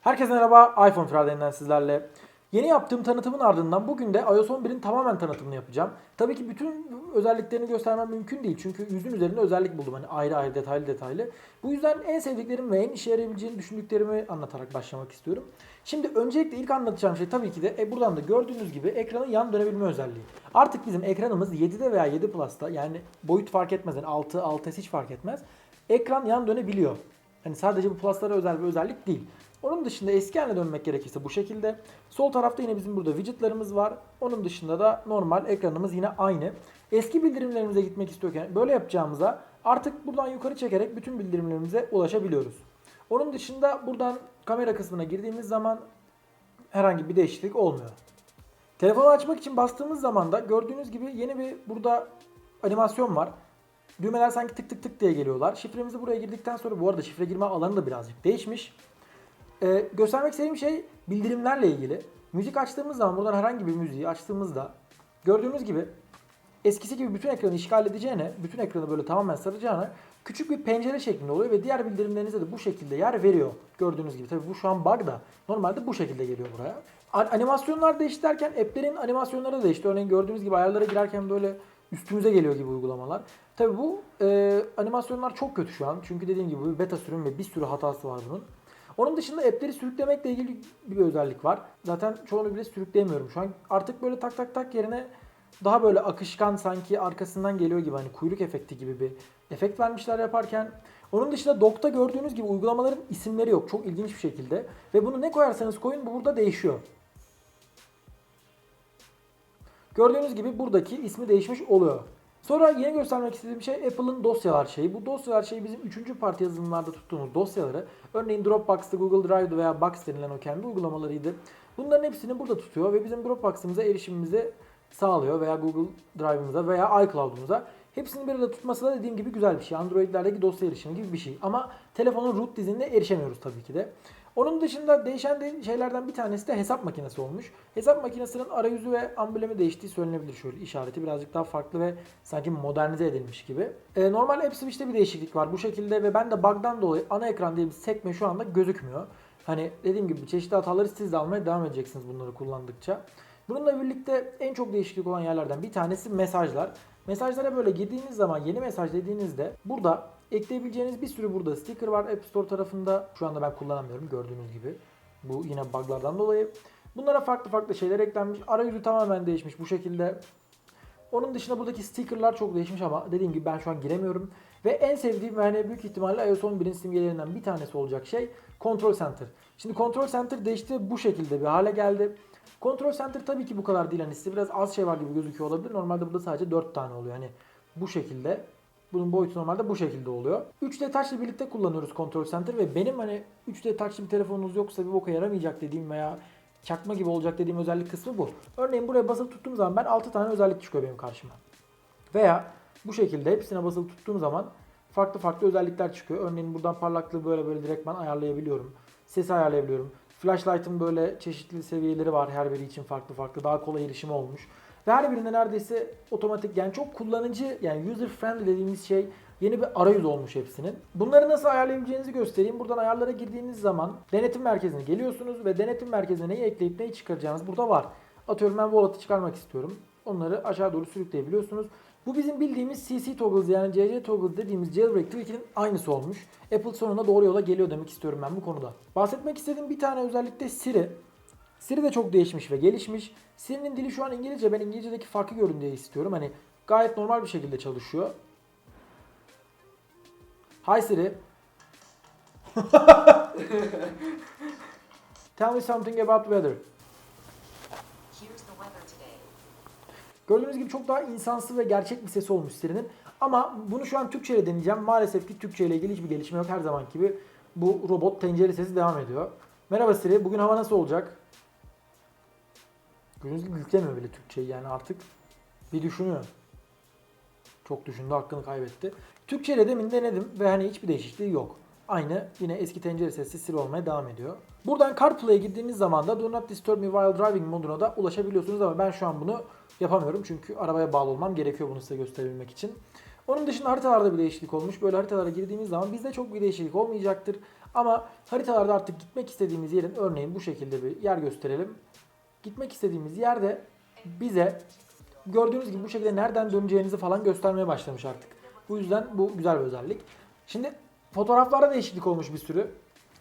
Herkese merhaba, iPhone Friday'den sizlerle. Yeni yaptığım tanıtımın ardından bugün de iOS 11'in tamamen tanıtımını yapacağım. Tabii ki bütün özelliklerini göstermem mümkün değil çünkü yüzün üzerinde özellik buldum hani ayrı ayrı detaylı detaylı. Bu yüzden en sevdiklerim ve en işe yarayabileceğini düşündüklerimi anlatarak başlamak istiyorum. Şimdi öncelikle ilk anlatacağım şey tabii ki de e, buradan da gördüğünüz gibi ekranın yan dönebilme özelliği. Artık bizim ekranımız 7'de veya 7 Plus'ta yani boyut fark etmez yani 6, 6S hiç fark etmez. Ekran yan dönebiliyor. Hani sadece bu Plus'lara özel bir özellik değil. Onun dışında eski haline dönmek gerekirse bu şekilde. Sol tarafta yine bizim burada widgetlarımız var. Onun dışında da normal ekranımız yine aynı. Eski bildirimlerimize gitmek istiyorken böyle yapacağımıza artık buradan yukarı çekerek bütün bildirimlerimize ulaşabiliyoruz. Onun dışında buradan kamera kısmına girdiğimiz zaman herhangi bir değişiklik olmuyor. Telefonu açmak için bastığımız zaman da gördüğünüz gibi yeni bir burada animasyon var. Düğmeler sanki tık tık tık diye geliyorlar. Şifremizi buraya girdikten sonra bu arada şifre girme alanı da birazcık değişmiş. Ee, göstermek istediğim şey bildirimlerle ilgili. Müzik açtığımız zaman buradan herhangi bir müziği açtığımızda gördüğünüz gibi eskisi gibi bütün ekranı işgal edeceğine, bütün ekranı böyle tamamen saracağına küçük bir pencere şeklinde oluyor ve diğer bildirimlerinize de bu şekilde yer veriyor. Gördüğünüz gibi. Tabii bu şu an bug da. Normalde bu şekilde geliyor buraya. Animasyonlar değişti derken app'lerin animasyonları da değişti. Örneğin gördüğünüz gibi ayarlara girerken böyle üstümüze geliyor gibi uygulamalar. Tabii bu e, animasyonlar çok kötü şu an. Çünkü dediğim gibi beta sürüm ve bir sürü hatası var bunun. Onun dışında app'leri sürüklemekle ilgili bir özellik var. Zaten çoğunu bile sürükleyemiyorum şu an. Artık böyle tak tak tak yerine daha böyle akışkan sanki arkasından geliyor gibi hani kuyruk efekti gibi bir efekt vermişler yaparken. Onun dışında Dock'ta gördüğünüz gibi uygulamaların isimleri yok. Çok ilginç bir şekilde. Ve bunu ne koyarsanız koyun bu burada değişiyor. Gördüğünüz gibi buradaki ismi değişmiş oluyor. Sonra yeni göstermek istediğim şey Apple'ın dosyalar şeyi. Bu dosyalar şeyi bizim üçüncü parti yazılımlarda tuttuğumuz dosyaları. Örneğin Dropbox'ta, Google Drive'da veya Box denilen o kendi uygulamalarıydı. Bunların hepsini burada tutuyor ve bizim Dropbox'ımıza erişimimizi sağlıyor veya Google Drive'ımıza veya iCloud'umuza. Hepsini bir arada tutması da dediğim gibi güzel bir şey. Android'lerdeki dosya erişimi gibi bir şey. Ama telefonun root dizinine erişemiyoruz tabii ki de. Onun dışında değişen de şeylerden bir tanesi de hesap makinesi olmuş. Hesap makinesinin arayüzü ve amblemi değiştiği söylenebilir şöyle işareti birazcık daha farklı ve sanki modernize edilmiş gibi. Ee, normal App Switch'te bir değişiklik var bu şekilde ve ben de bug'dan dolayı ana ekran diye bir sekme şu anda gözükmüyor. Hani dediğim gibi çeşitli hataları siz de almaya devam edeceksiniz bunları kullandıkça. Bununla birlikte en çok değişiklik olan yerlerden bir tanesi mesajlar. Mesajlara böyle girdiğiniz zaman yeni mesaj dediğinizde burada ekleyebileceğiniz bir sürü burada sticker var App Store tarafında. Şu anda ben kullanamıyorum gördüğünüz gibi. Bu yine buglardan dolayı. Bunlara farklı farklı şeyler eklenmiş. Arayüzü tamamen değişmiş bu şekilde. Onun dışında buradaki stickerlar çok değişmiş ama dediğim gibi ben şu an giremiyorum. Ve en sevdiğim ve hani büyük ihtimalle iOS 11'in simgelerinden bir tanesi olacak şey Control Center. Şimdi Control Center değişti bu şekilde bir hale geldi. Control Center tabii ki bu kadar değil. Hani size biraz az şey var gibi gözüküyor olabilir. Normalde burada sadece 4 tane oluyor. Hani bu şekilde. Bunun boyutu normalde bu şekilde oluyor. 3D Touch ile birlikte kullanıyoruz Control Center ve benim hani 3D Touch'lı bir telefonunuz yoksa bir boka yaramayacak dediğim veya çakma gibi olacak dediğim özellik kısmı bu. Örneğin buraya basılı tuttuğum zaman ben 6 tane özellik çıkıyor benim karşıma. Veya bu şekilde hepsine basılı tuttuğum zaman farklı farklı özellikler çıkıyor. Örneğin buradan parlaklığı böyle böyle direkt ben ayarlayabiliyorum. Sesi ayarlayabiliyorum. Flashlight'ın böyle çeşitli seviyeleri var her biri için farklı farklı. Daha kolay erişim olmuş. Ve her birinde neredeyse otomatik yani çok kullanıcı yani user friendly dediğimiz şey yeni bir arayüz olmuş hepsinin. Bunları nasıl ayarlayabileceğinizi göstereyim. Buradan ayarlara girdiğiniz zaman denetim merkezine geliyorsunuz ve denetim merkezine neyi ekleyip neyi çıkaracağınız burada var. Atıyorum ben wallet'ı çıkarmak istiyorum. Onları aşağı doğru sürükleyebiliyorsunuz. Bu bizim bildiğimiz CC toggles yani CC toggles dediğimiz jailbreak tweak'in aynısı olmuş. Apple sonunda doğru yola geliyor demek istiyorum ben bu konuda. Bahsetmek istediğim bir tane özellik de Siri. Siri de çok değişmiş ve gelişmiş. Siri'nin dili şu an İngilizce. Ben İngilizce'deki farkı görün diye istiyorum. Hani gayet normal bir şekilde çalışıyor. Hi Siri. Tell me something about weather. Gördüğünüz gibi çok daha insansı ve gerçek bir sesi olmuş Siri'nin. Ama bunu şu an Türkçe ile deneyeceğim. Maalesef ki Türkçe ile ilgili hiçbir gelişme yok. Her zaman gibi bu robot tencere sesi devam ediyor. Merhaba Siri, bugün hava nasıl olacak? Gördüğünüz gibi yüklemiyor bile Türkçeyi yani artık bir düşünüyor. Çok düşündü, hakkını kaybetti. Türkçe ile demin denedim ve hani hiçbir değişikliği yok. Aynı yine eski tencere sesi Siri olmaya devam ediyor. Buradan CarPlay'e girdiğiniz zaman da Do Not Disturb Me While Driving moduna da ulaşabiliyorsunuz ama ben şu an bunu yapamıyorum çünkü arabaya bağlı olmam gerekiyor bunu size gösterebilmek için. Onun dışında haritalarda bir değişiklik olmuş. Böyle haritalara girdiğimiz zaman bizde çok bir değişiklik olmayacaktır. Ama haritalarda artık gitmek istediğimiz yerin örneğin bu şekilde bir yer gösterelim. Gitmek istediğimiz yerde bize gördüğünüz gibi bu şekilde nereden döneceğinizi falan göstermeye başlamış artık. Bu yüzden bu güzel bir özellik. Şimdi fotoğraflarda değişiklik olmuş bir sürü.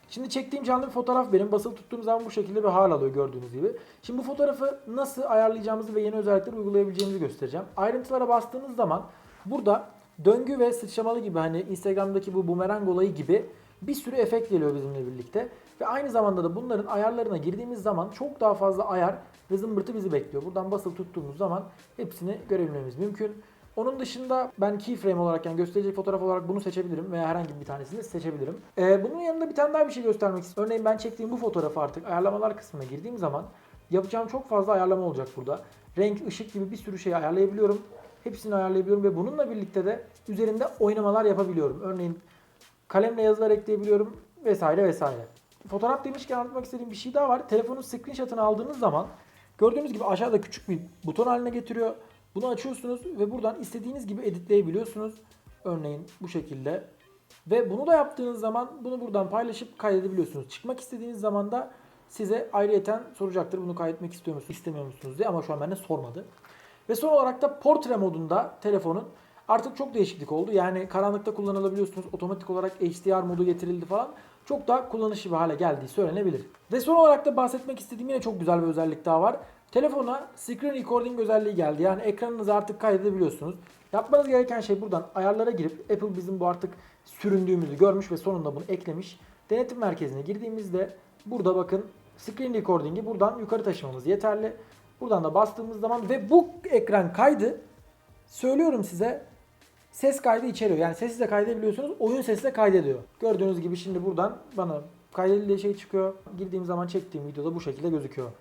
Şimdi çektiğim canlı bir fotoğraf benim. Basılı tuttuğum zaman bu şekilde bir hal alıyor gördüğünüz gibi. Şimdi bu fotoğrafı nasıl ayarlayacağımızı ve yeni özellikleri uygulayabileceğimizi göstereceğim. Ayrıntılara bastığınız zaman burada döngü ve sıçramalı gibi hani Instagram'daki bu bumerang olayı gibi bir sürü efekt geliyor bizimle birlikte. Ve aynı zamanda da bunların ayarlarına girdiğimiz zaman çok daha fazla ayar ve zımbırtı bizi bekliyor. Buradan basılı tuttuğumuz zaman hepsini görebilmemiz mümkün. Onun dışında ben keyframe olarak yani gösterecek fotoğraf olarak bunu seçebilirim veya herhangi bir tanesini seçebilirim. Ee, bunun yanında bir tane daha bir şey göstermek istiyorum. Örneğin ben çektiğim bu fotoğrafı artık ayarlamalar kısmına girdiğim zaman yapacağım çok fazla ayarlama olacak burada. Renk, ışık gibi bir sürü şey ayarlayabiliyorum. Hepsini ayarlayabiliyorum ve bununla birlikte de üzerinde oynamalar yapabiliyorum. Örneğin kalemle yazılar ekleyebiliyorum vesaire vesaire. Fotoğraf demişken anlatmak istediğim bir şey daha var. Telefonun screenshot'ını aldığınız zaman gördüğünüz gibi aşağıda küçük bir buton haline getiriyor. Bunu açıyorsunuz ve buradan istediğiniz gibi editleyebiliyorsunuz. Örneğin bu şekilde. Ve bunu da yaptığınız zaman bunu buradan paylaşıp kaydedebiliyorsunuz. Çıkmak istediğiniz zaman da size ayrıyeten soracaktır. Bunu kaydetmek istiyor musunuz, istemiyor musunuz diye ama şu an bende sormadı. Ve son olarak da portre modunda telefonun artık çok değişiklik oldu. Yani karanlıkta kullanılabiliyorsunuz. Otomatik olarak HDR modu getirildi falan. Çok daha kullanışlı bir hale geldiği söylenebilir. Ve son olarak da bahsetmek istediğim yine çok güzel bir özellik daha var. Telefona screen recording özelliği geldi. Yani ekranınızı artık kaydedebiliyorsunuz. Yapmanız gereken şey buradan ayarlara girip Apple bizim bu artık süründüğümüzü görmüş ve sonunda bunu eklemiş. Denetim merkezine girdiğimizde burada bakın screen recording'i buradan yukarı taşımamız yeterli. Buradan da bastığımız zaman ve bu ekran kaydı söylüyorum size ses kaydı içeriyor. Yani sesi de kaydedebiliyorsunuz. Oyun sesi de kaydediyor. Gördüğünüz gibi şimdi buradan bana kaydedildiği şey çıkıyor. Girdiğim zaman çektiğim videoda bu şekilde gözüküyor.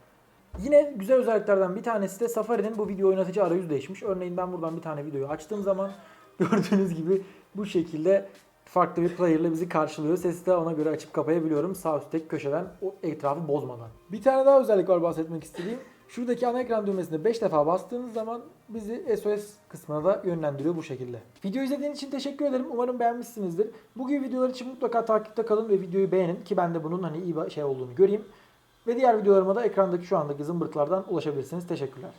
Yine güzel özelliklerden bir tanesi de Safari'nin bu video oynatıcı arayüzü değişmiş. Örneğin ben buradan bir tane videoyu açtığım zaman gördüğünüz gibi bu şekilde farklı bir player'la bizi karşılıyor. Sesi de ona göre açıp kapayabiliyorum. Sağ üstteki köşeden o etrafı bozmadan. Bir tane daha özellik var bahsetmek istediğim. Şuradaki ana ekran düğmesine 5 defa bastığınız zaman bizi SOS kısmına da yönlendiriyor bu şekilde. Video izlediğiniz için teşekkür ederim. Umarım beğenmişsinizdir. Bu gibi videolar için mutlaka takipte kalın ve videoyu beğenin ki ben de bunun hani iyi bir şey olduğunu göreyim. Ve diğer videolarıma da ekrandaki şu andaki zımbırtılardan ulaşabilirsiniz. Teşekkürler.